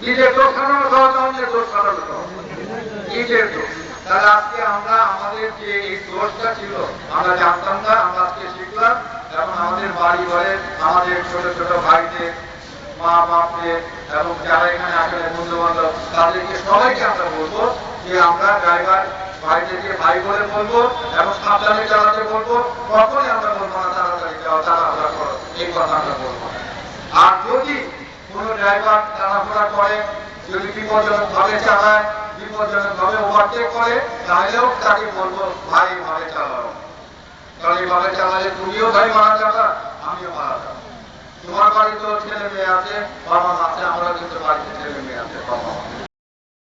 নিজের দোষ টানানোর সহজ? না অন্যের দোষ সহজ? নিজের দোষ। তাহলে আজকে আমরা আমাদের যে এই দোষটা ছিল, আমরা জানতাম না, আমরা আজকে শিখলাম। এবং আমাদের বাড়ি ঘরে আমাদের ছোট ছোট ভাইদের মা বাপদের এবং যারা এখানে আসলে বন্ধু বান্ধব তাদেরকে সবাইকে আমরা বলব যে আমরা ড্রাইভার ভাইদেরকে ভাই বলে বলব এবং সাবধানে চালাতে বলব। কখনই আমরা বলব না, তাড়াতাড়ি যাও, তাড়াহুড়া করো, এই কথা আমরা বলব আর যদি কোনো ড্রাইভার তাড়াহুড়া করে, যদি বিপজ্জনক ভাবে চালায় বিপজ্জনক ভাবে ওভারটেক করে, তাহলেও তাকে বলব, ভাই ভাবে চালাও। কারণ এইভাবে চালালে তুমিও ভাই মারা যাবা, আমিও মারা তোমার বাড়িতেও ছেলে মেয়ে আছে, বাবা মা আছে, আমরা কিন্তু বাড়িতে ছেলে মেয়ে আছে, বাবা মা